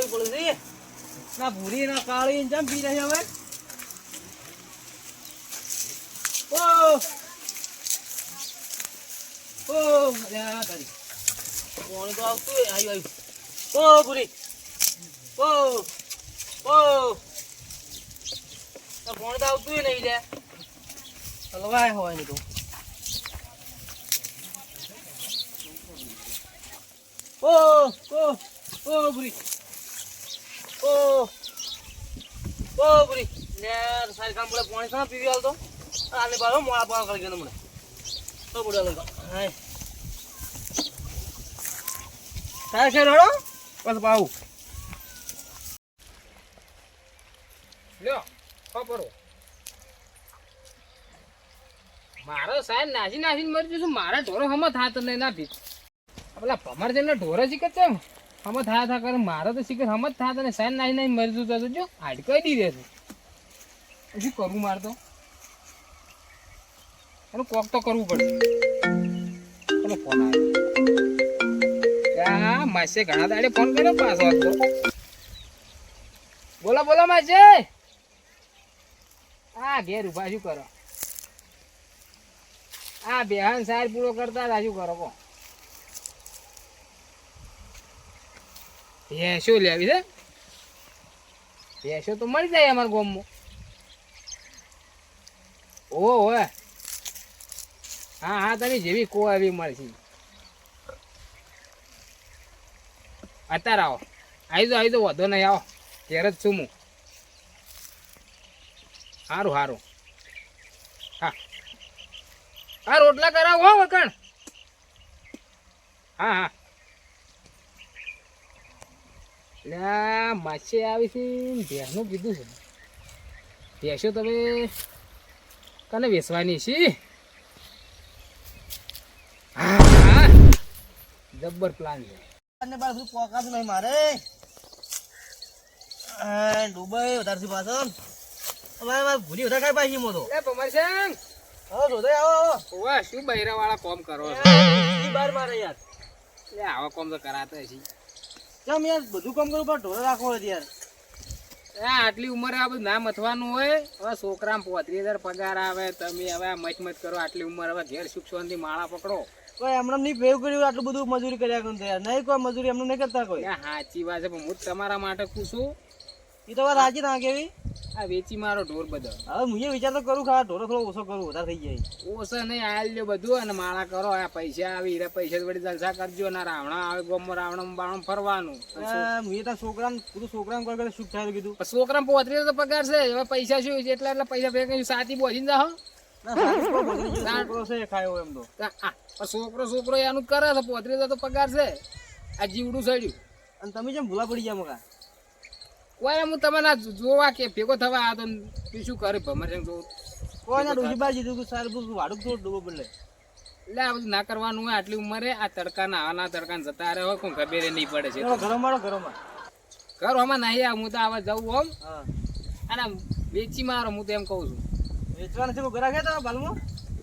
પીવડાવવી પડે છે ના ભૂરી ના કાળી ને જેમ પી રહી હવે ઓ ઓ અલ્યા તારી કોણ તો આવતું હોય આવ્યું આવ્યું ઓ ભૂરી ઓ ઓ તો કોણ તો આવતું હોય નહીં લે હલવાય હોય નહીં તો ઓ ઓ ઓ ભૂરી ઓ. ઓ ભૂરી ને સારી કામ પડે પાણી પીવી હાલ તો. આને બારો મોડા પાવા કરી ગયો મને તો પડે લગા. બસ પાઉ લ્યો ખબર મારો સાહેબ નાસી નાસીને મરી જશું. મારા ઢોરો હમ થાતો નહીં. ના ભીત પેલા ભમર જેમને ઢોરો શીખે છે હમ થયા થા કરે. મારે તો શીખે હમ જ થાત અને સાહેબ નાઈ નાઈ મરી જતો જો હાડકાઈ દી રહેશે શું કરવું મારે તો? એનું કોક તો કરવું પડે. ચલો ફોન આવ્યો માસે ઘણા દાડે ફોન કર્યો પાછો હતો બોલો બોલો માસે. આ ઘેર ઊભા શું કરો? આ બેહાન સાર પૂરો કરતા રાજુ કરો કો ભેંસો લેવી છે. ભેંસો તો મળી જાય અમારા ગામમાં. ઓ હોય હા હા તમે જેવી કો એવી મળશે. અત્યારે આવો. આવી જો આવી જો વધો નહીં, આવો. ઘેર જ છું હું. સારું સારું હા. હા, રોટલા કરાવો, હો વકણ હા હા. એટલે માછી આવી છે. ભેંસનું કીધું છે. ભેંસો તમે. કને વેચવાની છે? હા હા. જબ્બર પ્લાન છે. અને પાછું પોકાત નહીં મારે. આ ડૂબાઈ વધારે થી પાછળ મારે મારે ભૂલી વધારે ખાઈ પાછી મોતો. એ આવો ઓવા શું બૈરા વાળા કોમ કરો છો? બાર મારે યાર. આવા કોમ તો કરાતા છે કેમ યાર? બધું કામ કરું પણ ઢોરે રાખવો હોય યાર. એ આટલી ઉંમરે આ બધું ના મથવાનું હોય હવે છોકરામાં પોત્રીસ હજાર પગાર આવે તમે હવે મચ મચ કરો આટલી ઉંમર હવે ઘેર સુખ શાંતિ માળા પકડો. કોઈ એમને નહીં ભેવ કર્યું આટલું બધું મજૂરી કર્યા કરું યાર. નહીં કોઈ મજૂરી એમને નહીં કરતા કોઈ. સાચી વાત છે પણ હું તમારા માટે પૂછું એ તો વાત રાજી ના કેવી. આ વેચી મારો ઢોર બધો. હવે હું એ વિચાર તો કરું ખરા ઢોરો થોડો ઓછો કરું વધારે થઈ જાય. ઓછો નહીં આલ લ્યો બધું અને માળા કરો આ પૈસા આવી રે પૈસા વળી જલસા કરજો ને રાવણા આવે ગોમો રાવણ બાવણ ફરવાનું. હું તાર છોકરાને પૂરું છોકરાને કોઈ કરે સુખ થાય કીધું? છોકરા પોત્રીસ તો પગાર છે હવે પૈસા શું છે? એટલા એટલા પૈસા ભેગા સાચી બોધીને જાઓ. છોકરો તો. છોકરો છોકરો એનું કરે છે પોતરી તો પગાર છે. આ જીવડું સડ્યું. અને તમે જેમ ભૂલા પડી ગયા મકા. કોઈ હું તમને જોવા કે ભેગો થવા આ તો શું કરે? ભમરસિંહ જોવું કોઈને ડોસી બાજી દીધું સારું બધું વાડું થોડું ડૂબો બોલે એટલે આ બધું ના કરવાનું હોય આટલી ઉંમરે આ તડકાના આના તડકા જતા રહે હોય કોઈ ખબર નહીં પડે છે. ઘરોમાં ઘરોમાં મારો ગરમમાં ઘર આમાં નહીં આ હું તો આવા જવું હોમ. અને વેચી મારો હું તો એમ કહું છું. વેચવાના છે ઘરાક હે તમારા બાલમાં?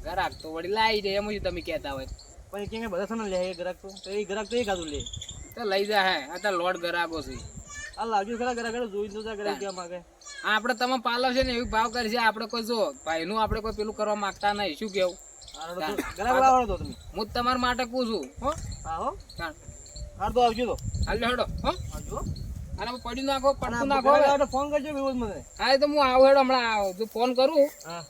ઘરાક તો વળી લાવી દે એમ જ તમે કહેતા હોય. કેમ કે બધા છે લે ઘરાક તો તો એ ઘરાક તો એ ખાધું લે. તો લઈ જા હે આ તો લોડ ઘરાકો છે. આ લાગ્યું ખરા જોઈ તો ગ્રાહક કેવા માંગે? આપણે તમે પાલવ છે ને એવી ભાવ કરી છે આપણે કોઈ જો ભાઈનું આપણે કોઈ પેલું કરવા માંગતા નહીં. શું કેવું? હું. તમારા માટે કહું છું હો. હા હો. તો આવજો તો. હાલ હેડો હો. આવજો અને પડ્યું નાખો પડતું નાખો ગ્રાહક હવે. આવે તો ફોન કરજો મને. હા એ તો હું આવું હેડો હમણાં આવું. જો ફોન કરું હા.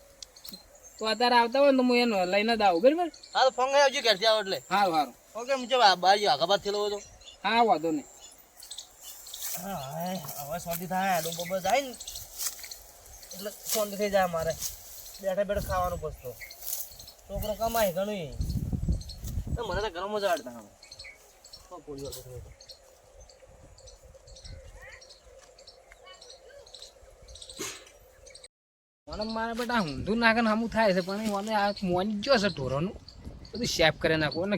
તો અત્યારે આવતા હોય ને હું એને લઈને જ આવું બરાબર? હા તો ફોન કરી આવજો ઘેરથી આવો એટલે. સારું સારું ઓકે મુજબ બાર આગા બાદ થયેલો હતો હા વાંધો નહીં. હા હવે શાંતિ થાય ડોબો બસ જાય ને એટલે શાંતિ થઈ જાય મારે બેઠા બેઠા ખાવાનું પસતો. છોકરો કમાય ઘણું તો મને તો ઘરમાં મજા આવતા હવે. મને મારા બેટા ઊંધું નાખે સામું થાય છે પણ મને આ મોન ગયો છે ઢોરોનું. બધું શેપ કરી નાખો અને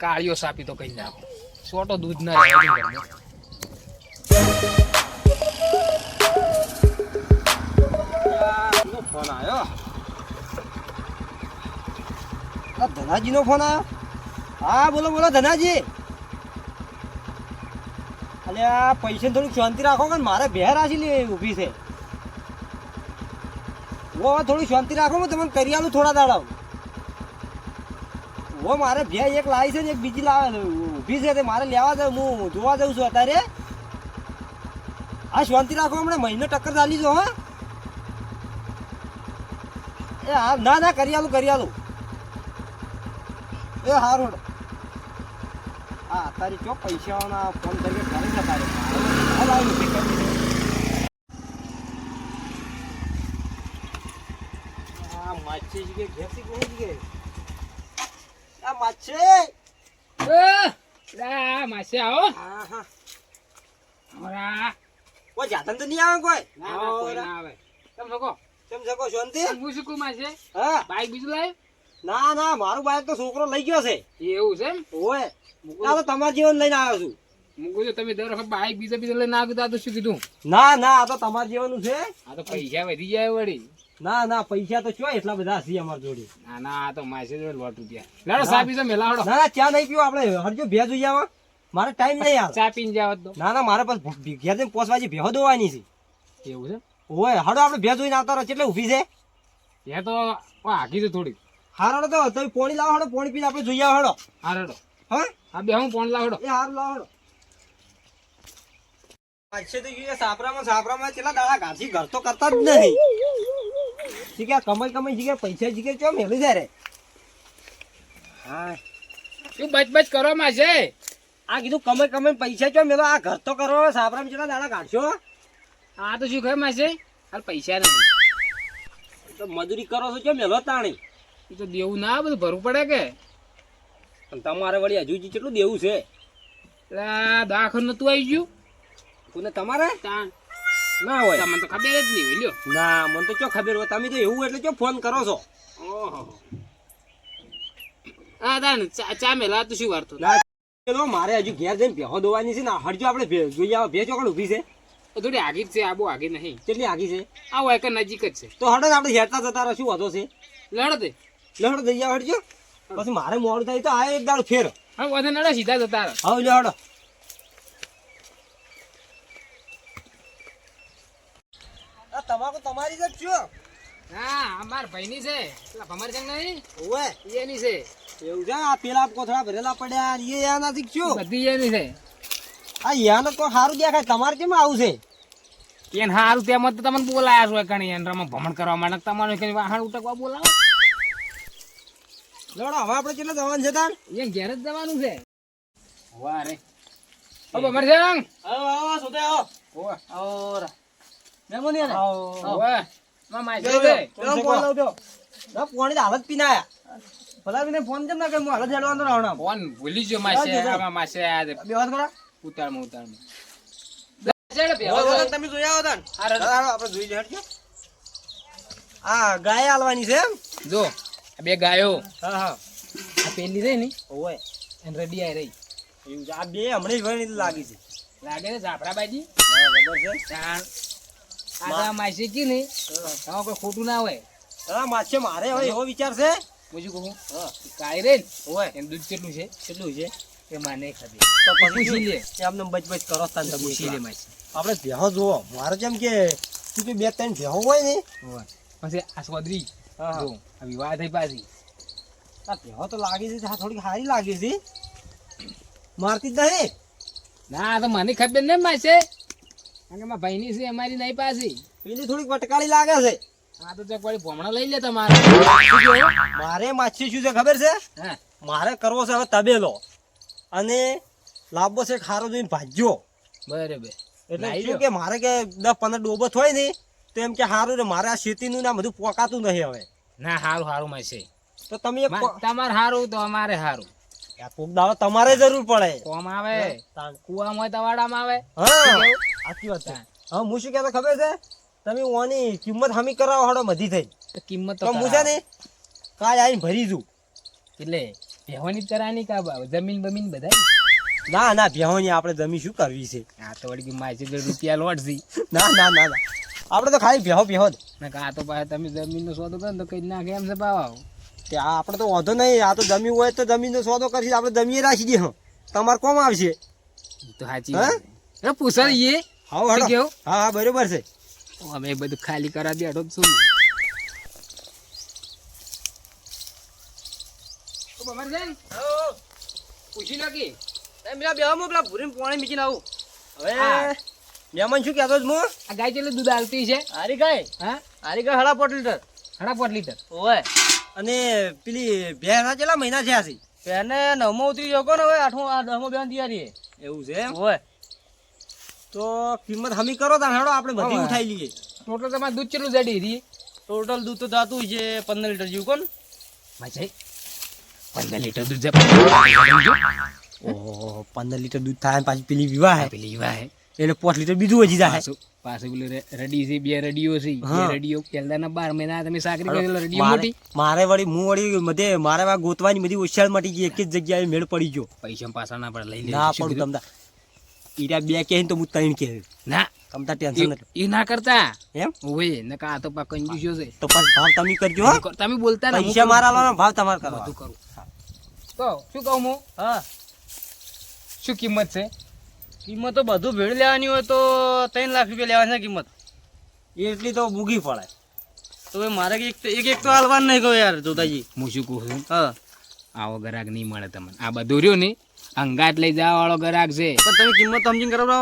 કાળીઓ સાપી તો કહી નાખો. છોટો દૂધ ના રહે ફોન આવ્યો આ ધનાજી નો ફોન આવ્યો હા, બોલો બોલો, ધનાજી. એટલે આ પૈસા થોડુંક શાંતિ રાખો કે મારે રાશી લે, ઊભી છે. ઓ થોડું શાંતિ રાખો, હું તમને કરી આલું થોડા દાડા. ઓ, મારે ભે એક લાવી છે ને, એક બીજી લાવે ઊભી છે તે મારે લેવા જાવ હું જોવા જાઉં છું અત્યારે. આ શાંતિ રાખો હમણાં, મહિનો ટક્કર ચાલી જો હા. એ હા ના ના કરી આલું કરી આલું. એ હારું હા તારી ચો પૈસાઓના ફોન કરીને કરી. દે. આ માછી છે કે ઘેરથી કોણ છે કે? આ માછી! આ માછી આવો. હા હા. ઓરા. કોઈ જાતન તો નહીં આવે કોઈ? ના આવે. તમે શકો કેમ શકો શાંતિ? હું શું કહું છે? હા. બાઈક બીજું લાય ના ના મારું બાઈક તો છોકરો લઈ ગયો છે. એવું છે એમ? ઓય આ તો તમારા જીવન લઈને આવ્યો છું. મૂકું છું તમે દર વખત બાઈક બીજા બીજા લઈને આવ્યું તો તો શું કીધું? ના ના આ તો તમારા જીવનનું છે. આ તો પૈસા વધી જાય વળી. ના ના પૈસા તો શું એટલા બધા છે અમારી જોડે. ના ના આ તો માસે જોડે લોટ રૂપિયા. લાડો સા પીજો મેલાવડો ના ના ચા નહીં પીવો આપણે હરજો ભેજ જોઈ આવા. મારે ટાઈમ નહીં આવે. ચા પીને જાવ તો. ના ના મારે પાસ ભેજ પોસવાજી ભેહો દોવાની છે એવું છે? ઓય હડો આપણે ભેજ જોઈને આવતા રહો કેટલે ઊભી છે? એ તો હાકી છે થોડીક હારો તો તમે પોણી લાવો હડો પોણી પીને આપણે જોઈ આવો હડો હારો હા? આ બે હું ફોન લાવડો એ હાર લાવો હડો પાછે તો જોઈએ સાપરામાં સાપરામાં કેટલા દાડા ઘાસી ઘર તો કરતા જ નહીં. શીખે કમાઈ કમાઈ શીખે પૈસા જીગ્યા ચો મેળવી જાય રે? હા. શું બચ બચ કરો છે આ કીધું કમાઈ કમાઈ પૈસા ચો મેલો આ ઘર તો કરો સાપરામાં કેટલા દાડા કાઢશો આ તો શું ખબર માસે હાલ પૈસા નથી. તો મજૂરી કરો છો ચો મેલો તાણી? એ તો દેવું ના બધું ભરવું પડે કે? પણ તમારે વળી હજુ કેટલું દેવું છે? એટલે આ દવાખાનું નતું આવી ગયું. કોને તમારે? તાણ. ના હોય. મને તો ખબર જ નહીં લ્યો. ના મને તો ચો ખબર હોય. તમે તો એવું એટલે ચો ફોન કરો છો? ઓહો. આ તાણ ચા ચા મેલા તો શું વાર તો મારે હજુ ઘેર જઈને ભેહો દોવાની છે ને હરજો આપણે જોઈએ જોઈ આવો ભે ચોકડ ઊભી છે. થોડી આગી છે આ બહુ આગી નહીં. કેટલી આગી છે? આ હોય નજીક જ છે. તો હડો આપણે હેરતા જતા શું વાંધો છે. લડો તે. લહડો દઈ જાવ હડજો. પછી મારે મોડું થાય તો આ એક દાડો ફેર. હા વધે નડે સીધા જતા રહો. હવે લે હડો. તમાકુ તમારી જ છો? હા અમાર ભાઈની છે. પેલા ભમરજંગ નહીં? ઓએ એની છે. એવું છે? આ પેલા કોથળા ભરેલા પડ્યા એ યાના થી શું બધી એની છે. આ યાનો તો સારું દેખાય. તમારે કેમ આવું છે? એને હારું તેમ તો તમને બોલાયા છો કણી એને રમણ ભમણ કરવા માટે તમારે કઈ વાહણ ઉટકવા બોલાવો? લડો હવે આપણે કેટલા જવાનું છે તાર? એ ઘેર જ જવાનું છે. વાહ રે. ઓ ભમરજંગ આવો આવો સુતે આવો ઓ આવો રા. મેમો ને આવો માં માઈ જો, છે જો, ફોન લાવ દો. ના, પોણી તો હાલત પીનાયા. આયા. ભલા બીને ફોન કેમ ના કર્યો? હું હાલત હેડવાનો રાવણા. ફોન ભૂલી જો માસે. આમાં માસે આ દે બે વાત કરો. ઉતારમાં ઉતારમાં. તમે જોઈ આવો તાન. હા, રડો. હાલો, આપણે જોઈ લઈએ, આ ગાય હાલવાની છે જો બે ગાયો. હા હા. આ પેલી રહી ને ઓય. એને રડી આઈ રહી. આ બે હમણાં જ વળી લાગી છે. લાગે છે ઝાપડા બાજી હા, છે. આ માસી કી ને આમાં કોઈ ખોટું ના હોય. હા માછે મારે હવે એવો વિચાર છે. બીજું કહું. હા. કાઈ રે ને ઓય. એનું દૂધ કેટલું છે? કેટલું છે? એ માને ખબર તો પૂછી લે. એમને બચ બચ કરો તાન તમે પૂછી લે માસી. આપણે ભેહો જોવો મારે જેમ કે તું કે બે ત્રણ ભેહો હોય ને પછી આ સોદરી. જો આ વિવાહ થઈ પાછી. આ ભેહો તો લાગી છે થોડી સારી લાગી છે. મારતી જ નહીં. ના આ તો મને ખબર ને માસે. કારણ કે મારા ભાઈની છે અમારી નહીં પાછી. પેલી થોડીક વટકાળી લાગે છે. હા તો ચોક વાળી ભમણા લઈ લે તમારે. મારે માછી શું છે ખબર છે? હા. મારે કરવો છે હવે તબેલો. અને લાંબો છે ખારો જોઈને ભાજ્યો. બરાબર. એટલે શું કે મારે કે દસ પંદર ડોબો હોય ને તો એમ કે સારું રે મારે આ શેતીનું ના બધું પોકાતું નહીં હવે. ના સારું સારું માં છે તો તમે તમારે સારું તો અમારે સારું કોક દાડો તમારે જરૂર પડે. કોમ આવે? કુવા કુવામાં તવાડામાં આવે. હા સાચી વાત છે. હા હું શું કહેતો ખબર છે? તમે ઓની કિંમત હમી કરાવો હડો મધી થઈ. કિંમત તો હું છે ને કાલ આવીને ભરી દઉં એટલે બેહવાની કરાની કા જમીન બમીન બધા ના ના ભેહોની આપણે જમી શું કરવી છે? આ તો વળી જોડે રૂપિયા લોટસી ના ના ના ના. આપણે તો ખાલી ભેહો ભેહો જ. ને આ તો પાછા તમે જમીનનો સોદો કરો ને તો કઈ નાખે એમ છે ભાવ કે આ આપણે તો વાંધો નહીં આ તો જમી હોય તો જમીનનો સોદો કરશે આપણે જમીએ રાખી દઈએ. તમારે કોમ આવશે? તો સાચી હા? પૂછાઈએ હા હા હા બરોબર છે. અમે બધું ખાલી કરા દે તો શું તો બમર છે? ને? પૂછી કે પેલા બે પેલા ભૂરીને પાણી મૂકીને આવું. હવે. મહેમાન શું કહેતો હું આ ગાય કેટલું દૂધ આલતી છે? હારી ગાય? હા? હારી ગાય હડા પોટ લીટર. લીટર. ઓય અને પેલી ભેંસના કેટલા મહિના છે? એને નવમો ઉતરી ને હવે? આઠમો આ દસમો બેન તૈયારી એવું છે ઓય તો કિંમત હમી કરો તા હેડો આપણે બધી. ઉઠાઈ લઈએ. ટોટલ તમારે દૂધ કેટલું જડી હતી? ટોટલ દૂધ તો થતું છે પંદર લીટર જેવું કોણ? માછે પંદર લીટર દૂધ ઓહો પંદર લીટર દૂધ થાય પાછી પેલી વિવાહ હે. પેલી વિવાહ હે. એટલે પાંચ લીટર બીજું વધી જાય પાસે પેલું રડી છે બે રડીઓ છે. બે. રડીઓ પહેલાના બાર મહિના તમે સાકરી કરેલો રડીઓ મોટી? મારે વળી હું વળી મધે મારે વા ગોતવાની બધી ઓછાળ મટી ગઈ એક જ જગ્યાએ મેળ પડી ગયો. પૈસા પાછા ના પડે લઈ લે. ના પડું કીધું? ઈરા બે કહે તો હું ત્રણ કહે. ના. તમતા ટેન્શન એ- એ ના કરતા. એમ? ઓય નકા આ તો પા કંજૂસ્યો છે. તો પણ ભાવ તમે કરજો તમે બોલતા પૈસા મારા લાવવાનો ભાવ તમારે બધું કરું. તો શું કહું હું? હા. શું કિંમત છે? કિંમત તો બધું ભેળ લેવાની હોય તો ત્રણ લાખ રૂપિયા લેવાની છે કિંમત. એટલી તો બુગી પડે તો હવે મારે એક એક એક તો હાલવાનું નહીં કહો યાર જોતાજી. હું શું કહું છું? હા. આવો ગ્રાહક નહીં મળે તમને. આ બધું રહ્યું ને અંગાત લઈ જવા વાળો ગ્રાહક છે. પણ તમે કિંમત સમજીને કરાવો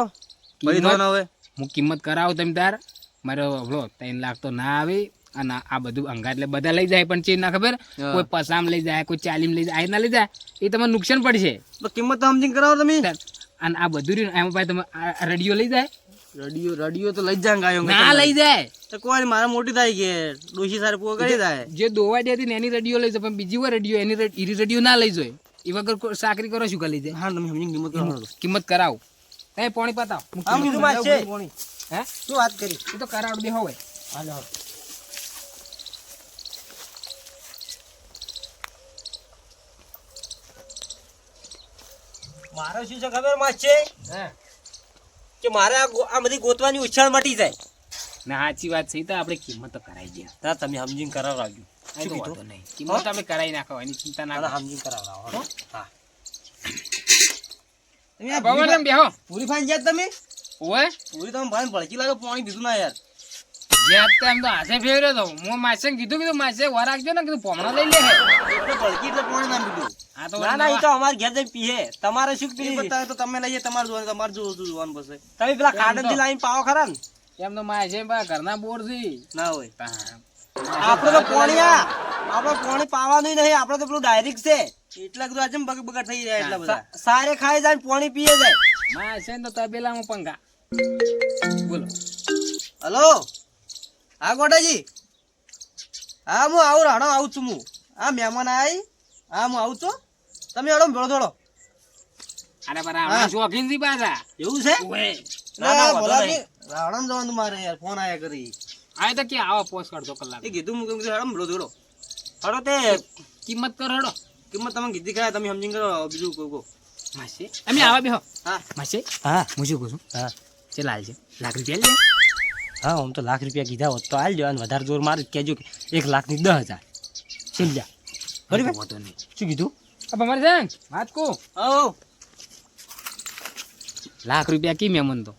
કિંમત? હવે. હું કિંમત કરાવું તમે તાર. મારો હવળો ત્રણ લાખ તો ના આવે. અને આ બધું અંગા એટલે બધા લઈ જાય પણ ચીજ ના ખબર કોઈ પસામ લઈ જાય કોઈ ચાલીમ લઈ જાય રીતના લઈ જાય. એ તમારે નુકસાન પડશે. તો કિંમત સમજીને કરાવો તમે. અને આ બધું રહ્યું એમાં પાસે તમે રડિયો લઈ જાય. રડિયો રડિયો તો લઈ જાય ગાયો ના લઈ જાય. તો કોઈ મારા મોટી થાય કે ડોશી સારી પૂરો કરી જાય? જે દોવા દેતી ને એની રડિયો લઈ જાય પણ બીજી વાર રડિયો એની ઈરી રડિયો ના લઈ જાય. એ વગર સાકરી કરો શું કરી લઈ જાય હા તમે સમજીને કિંમત કરાવો. કિંમત કરાવો. એ પોણી પતાવ. હું શું વાત કરી? એ તો કરાવડ દે હોય હાલો. મારે શું છે ખબરમાં છે? કે મારે આ બધી ગોતવાની ઉછાળ મટી જાય. ના સાચી વાત છે. તો આપણે કિંમત તો કરાઈ ગયા ના તમે સમજીને કરાવરાવજો શું કીધું? નહીં. કિંમત આપણે કરાઈ નાખો એની ચિંતા ના ના, કરો. ના, સમજીને કરાવરાવો હો. તમે બેહો. પૂરી ફાઈન જાય તમે? ઓય પૂરી તમે ભાઈ ભડકી લાગે પાણી પીધું ના યાર. જ્યાં તો એમ તો હાથે ફેર્યો તો. હું માસે કીધું કીધું માસે વાર રાખજો ને કીધું પોમણો લઈ લે ભડકી એટલે પાણી ના પીધું ના ના એ તો અમારે ઘેર જઈને પીએ. તમારે શું એ તો તમે લઈએ તમારે જોવાનું તમારે જોવું જોવાનું પછી. તમે પેલા કાર્ડનથી લાવીને પાવો ખરા ને. એમ તો માસે ઘરના બોર છે. ના હોય. આપણે તો પોણિયા આપણે પોણી પાવાનું નહીં આપણે તો પેલું ડાયરેક્ટ છે. એટલા બધું આજે બગ બગડ થઈ જાય એટલા બધા. સારે ખાઈ જાય ને પોણી પીએ જાય. માસે તો તબેલામાં પંખા. બોલો. હલો? હા ગોટાજી? હા હું આવું રાણો આવું છું હું. હા મહેમાન આવી હા હું આવું છું. તમે અડો ભેળો ધોળો અરે પર આપણા શોખીનથી પાછા? એવું છે. રાવણ જવાનું મારે યાર ફોન આયા કરી. આ તો કે આવા પોસ્ટ કરજો કલાક. એ કીધું હું કીધું હેડો ભેળો ધોળો હડો તે. કિંમત કરો હડો કિંમત તમે કીધી ખાય તમે સમજી કરો બીજું કહું કહું. માસે અમે આવા બેહો. હા. માસી હા. હું શું કહું છું? હા. ચલ હાલ છે. લાખ રૂપિયા લે. હા આમ તો લાખ રૂપિયા કીધા હોત તો હાલ જવાનું. અને વધારે જોર મારે તો કહેજો કે એક લાખની દસ હજાર. ચિલ્લા અરે ભાઈ. શું કીધું? આ મારે છે વાત કહું આવો લાખ રૂપિયા કી મેમન તો?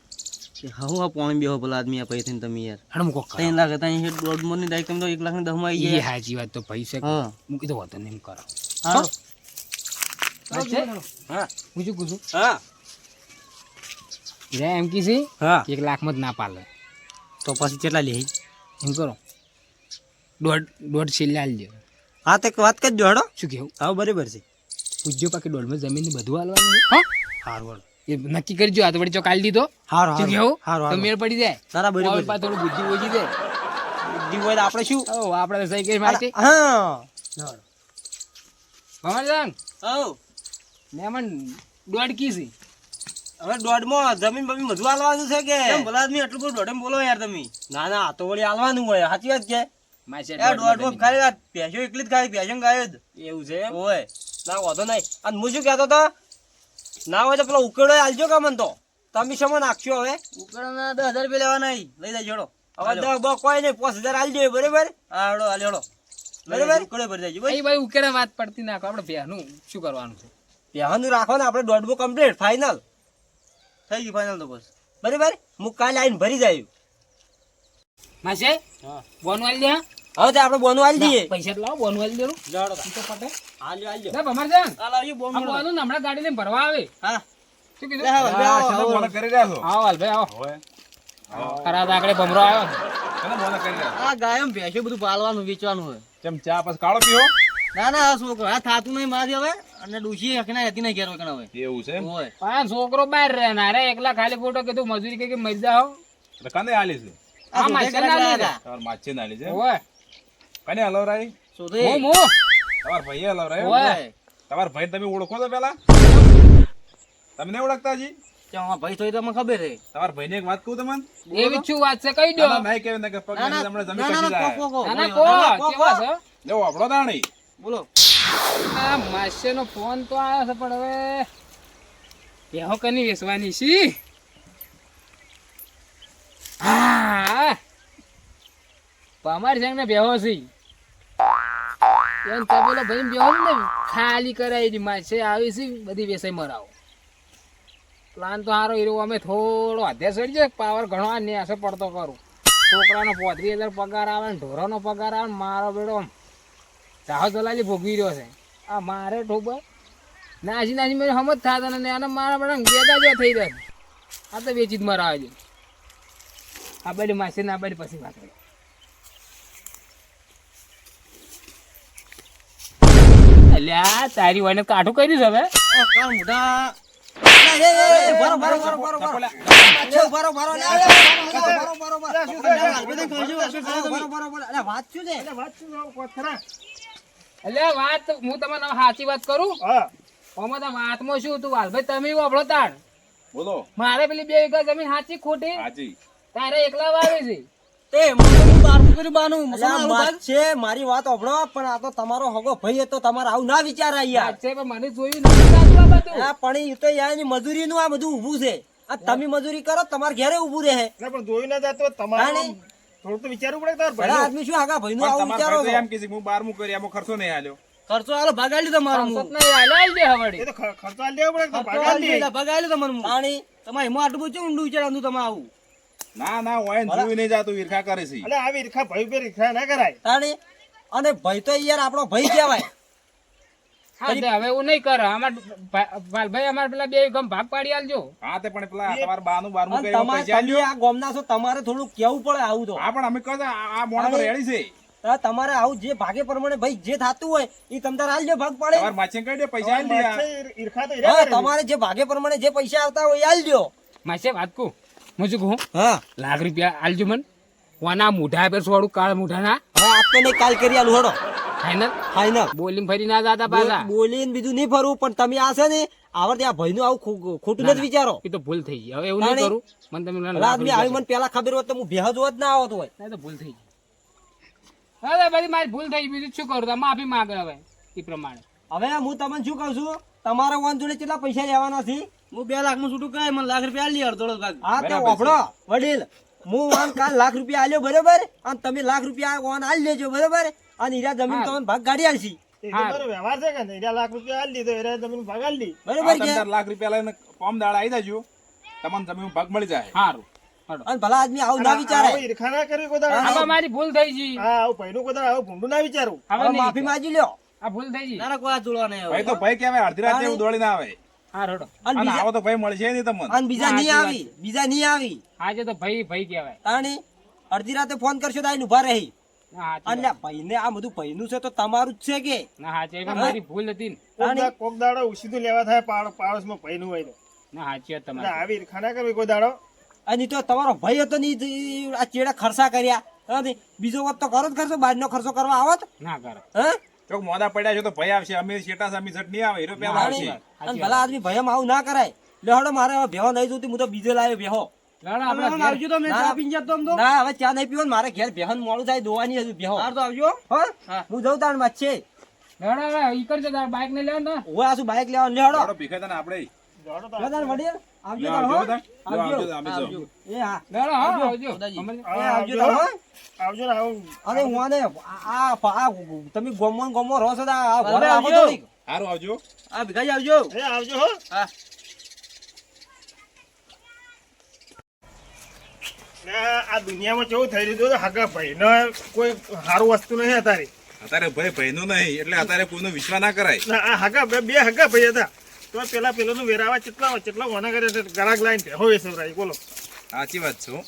હા પોણી બે ભલા આદમી આ થઈને તમે યાર. હણમ કો ત્રણ લાખ હતા અહીંયા દોઢ મણની દાઈ તમે તો એક લાખ ને દહમાં આવી ગયા. હાજી વાત તો પૈસા હા. મૂકી દો વાંધો નહીં કરો. હા? હા. હું શું હા. રે એમ કી હા. એક લાખમાં જ ના પાલે. તો પછી કેટલા લે એમ કરો. દોડ દોઢ દોઢ છેલ્લે આલજો હા તે વાત કરજો હડો. શું કેવું હા બરાબર છે. પૂજ્યો પાકે ડોલમાં જમીન ને બધું હાલવાનું હા. હારું હારું. એ નક્કી કરજો આ તો વળી ચોક હાલ દીધો. હારું શું કેવું હારું તો મેળ પડી જાય. ના બરાબર પાસે થોડું બુદ્ધિ ઓછી જાય બુદ્ધિ હોય તો આપણે શું? ઓ આપણે સહી કરી માહિતી. હા. જાન આવો મહેમાન દોઢ કી છે. હવે દોઢમાં જમીન બમીન બધું હાલવાનું છે કે? ભલા આદમી એટલું બધું દોઢેમ બોલો યાર તમે. ના ના આ તો વળી હાલવાનું હોય સાચી વાત કે માસે દોઢ ખાલી એકલી જ ખાલી ભેંસો ગાયો જ. એવું છે? ઓય ના વાંધો નહીં. અને હું શું કહેતો તો ના હોય તો પેલો ઉકેડો આલજો કે મને તો. તમે શેમાં નાખશો હવે? ઉકળાના દસ હજાર રૂપિયા લેવાના લઈ જાય છોડો હવે દસ બસ કોઈ નહીં પાંચ હજાર આલજો બરાબર? હાલ બરાબર? ઉકળે ભરી જાય ભાઈ ભાઈ ઉકેડે વાત પડતી નાખો. આપણે બેનું શું કરવાનું છે? પહેવાનું રાખો આપણે દોઢ કમ્પ્લીટ ફાઇનલ થઈ ગયું ફાઇનલ તો બસ. બરાબર? હું કાલે આવીને ભરી જાય માસે બોનું આલી દે હવે તો આપણે બોનું આલી દઈએ. પૈસા લાવો બોનું આલી દેરું જાડો તો પટે? આલ્યો આલ્યો ના ભમર જાન. આ લાવજો બોમ્બ આ બોનું ને હમણાં ગાડી લઈને ભરવા આવે. હા. શું કીધું? હા લે આવો, શેનો આવો. કરી રહ્યા છો આવો હાલભાઈ આવો. હોય ખરા આગળ ભમરો આવ્યો. આ ગાયમ ભેંસો બધું પાલવાનું વેચવાનું હોય. ચમ ચા પાસ કાળો પીઓ ના ના છોકરો આ થાતું નહીં મારી હવે. અને ડૂસી હકના હતી નહીં ઘેર વગર હવે. એવું છે હોય. પણ છોકરો બહાર રહે ના રે એકલા ખાલી ફોટો કીધું મજૂરી કે મજા મરી જાઓ. કને આલી છે? આ માસે ના લે તમાર માછી ના આલી છે. ઓય કને હલવરાઈ શોધે હું હું તમાર ભાઈએ હલવરાઈ ઓય. તમાર ભાઈ તમે ઓળખો તો પેલા? તમે ઓળખતા હજી? ચાલો, ભાઈ તો તમને ખબર છે તમાર ભાઈને એક વાત કહું તમને? એવી શું વાત છે? કહી દો. ના, ના, નહીં કે પગ ના ના ના ના, જાય. ના ના બોલો, કો કો, કેવા છે? લેવો આપણો દાણી બોલો. આ માસ્યનો ફોન તો આવ્યો છે પણ હવે. બેહો કની વેસવાની છી? હા. પમાર સંગ ને બેહો છી ભાઈ બેહો ને, ખાલી કરાવી દી માસે આવી છે બધી વેસાઈ મરાવો. પ્લાન તો સારો એરો અમે થોડો અધ્યાસ ચડી જાય પાવર ઘણો આ અસર પડતો કરું છોકરાનો પોત્રીસ હજાર પગાર આવે ને, ઢોરાનો પગાર આવે ને, મારો બેડો ચાહો દલાલી ભોગવી રહ્યો છે. આ મારે ઠોબર નાસી નાસી મને હમત થતા ને આને મારા બેડા ગેગા જેવા થઈ રહ્યા આ તો વેચી જ મરાવે છે. આ માસી ને આ પછી વાત કરી અલ્યા તારી વાને કાઠું છે હવે? કરો. અલા, વાત હું તમને સાચી વાત કરું? વાતમાં શું તું હાલ ભાઈ તમે વાપરો તાણ. બોલો. મારે પેલી બે વીઘા જમીન સાચી ખોટી? તારે એકલા વાવી છે. તે, મને છે મારી વાત ઓભળો પણ આ તો તમારો હગો ભાઈ હતો તમારે આવું ના વિચારાય યાર. છે પણ મને જોયું નથી આ પણ એ તો યાર મજૂરી નું આ બધું ઊભું છે. આ તમે મજૂરી કરો તમારે ઘેરે ઊભું રહે. ના પણ જોઈ ના જાતો તમારે થોડું તો વિચારવું પડે તાર ભાઈ આદમી શું આગા ભાઈ નું આવું વિચારો? એમ કે હું બારમું કરી આમાં ખર્ચો નહીં આલ્યો ખર્ચો હાલો ભગાડી તમારો આલી દે હવાડી. એ તો ખર્ચો આલ દેવો પડે ભાગાડી દે. ભગાડી તમારું મું. તાણી. તમારે એમાં આટલું બધું ઊંડું વિચારવાનું તમે આવું? ના ના હોય જોઈ નહીં જાતું ઈર્ખા કરે છે. અને આવી રીખા ભાઈ બે રીખા ના કરાય. તાણી અને ભાઈ તો યાર આપણો ભાઈ કહેવાય. હા હવે એવું નહીં કરે. અમાર ભાઈ અમાર પેલા બે ગમ ભાગ પાડી આલજો. હા તે પણ પેલા તમારે બાનું બારમું કઈ પૈસા આ ગોમના છો તમારે થોડું કેવું પડે આવું તો. હા પણ અમે કહો આ મોણા રેડી છે. તમારે આવું જે ભાગે પ્રમાણે ભાઈ જે થતું હોય એ તમ તારે આલજો ભાગ પાડે. તમારે કહી દે પૈસા ઈર્ખા ઈર્ખા. તમારે જે ભાગે પ્રમાણે જે પૈસા આવતા હોય આલજો. માસે વાત કહું હું શું કહું? હા. લાખ રૂપિયા આલજો મન. કોના મુઢા પર સોડું? કાળ મોઢા ના નહીં કાલ કરી આલું હડો. ફાઈનલ ફાઈનલ બોલિંગ ફરી ના જાતા પાછા. બોલીને બીજું નહીં ફરવું પણ તમે આ છે ને આવડે આ ભાઈ નું આવું ખોટું નથી વિચારો. એ તો ભૂલ થઈ ગઈ. હવે એવું નહીં કરું. મને તમે આદમી આવી મને પેલા ખબર હોત તો હું બેહજ હોત ના આવતો હોય. ના, તો ભૂલ થઈ ગઈ. હવે બધી મારી ભૂલ થઈ બીજું શું કરું? માફી માંગે હવે એ પ્રમાણે. હવે હું તમને શું કહું છું? તમારા વાન જોડે કેટલા પૈસા લેવાના છે? હું બે લાખમાં છૂટું કરાય મને લાખ રૂપિયા આલી અડધો ભાગ. હા તો બરાબર વડીલ હું વાન કાલ લાખ રૂપિયા આલ્યો બરોબર? અને તમે લાખ રૂપિયા વાન આલી લેજો બરોબર? અને હીરા જમીન તમને ભાગ ગાડી આલશી. વ્યવહાર છે કે? લાખ રૂપિયા આલી જમીન ભાગ દી. બરોબર કે? લાખ રૂપિયા લઈને ફોર્મ દાડા આવી જાજો. તમને જમીન ભાગ મળી જાય. સારું અને ભલા આદમી આવું ના વિચારે. ઈર્ખા ના કરવી કોઈ હવે મારી ભૂલ થઈ ગઈ હા આવું ભાઈનું દાડો આવું ભૂંડું ના વિચારું. હવે માફી માંગી લ્યો. આ ભૂલ થઈ ગઈ ના ના કોઈ નહીં ભાઈ તો ભાઈ કહેવાય અડધી રાતે એવું દોડીને આવે. હા રડો. અને અને આવો તો ભાઈ મળશે નહીં તમને. અને બીજા નહીં આવી બીજા નહીં આવી. આજે તો ભાઈ ભાઈ કહેવાય. તાણી અડધી રાતે ફોન કરશો તો આઈને ઊભા રહી. ના હાચી અને આ બધું ભાઈનું છે તો તમારું જ છે કે? ના હાચી મારી ભૂલ હતી કોક દાડો ઉસીધું લેવા થાય પાડ- પાડોશમાં ભાઈનું હોય ના હાચી વાત તમારી. આવી ઈર્ખા કરવી કોઈ દાડો? અને તો તમારો ભાઈ હતો ને આ ચેડા ખર્ચા કર્યા. હા, બીજો વાત તો કરો જ ખર્ચો બહારનો ખર્ચો કરવા આવો ના કરો. હા? ચોક મોદા પડ્યા છે તો ભય આવશે. અમે શેટા સામી સટ નહીં આવે. હીરો પેલા આવશે. અને ભલા આદમી ભયમ આવું ના કરાય. લે હડો મારે હવે ભેહો નહીં જોતી હું તો બીજે લાવ્યો ભેહો. ના. ચા ના હવે નહીં પીવો મારે ઘેર બેહન મોડું થાય દોવાની હજુ બેહો આવજો. હા? હા. હું જઉં તાર બાઈક ને ને શું બાઈક લેવા લે હડો. તને આપણે. દાડો તો લે તાણ વડીલ આવજો આવજો આવજો. આવજો આવજો. એ હા. હા આવજો. એ આવજો આવજો. આવજો અરે હું આને આ આ તમે ગોમો ગોમો રહો છો આ ઘરે આવજો. આવજો. આ ભીખાજી આવજો. એ આવજો હો. હા. આ દુનિયામાં કેવું થઈ રહ્યું હતું? હગા ભાઈ ને કોઈ સારું વસ્તુ નહીં અત્યારે. અત્યારે ભાઈ ભાઈનું નહીં એટલે અત્યારે કોઈનો વિશ્વાસ ના કરાય. હાકા આ હગા બે બે હગા ભાઈ હતા. તો પેલા પેલાનું વેરાવા કેટલા કેટલા વના કરે છે ગરાક લાઈન હોય સવરાય બોલો. સાચી વાત છે હા.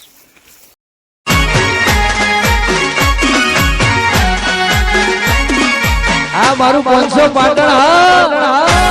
આ મારું પાંચસો પાટણ હા.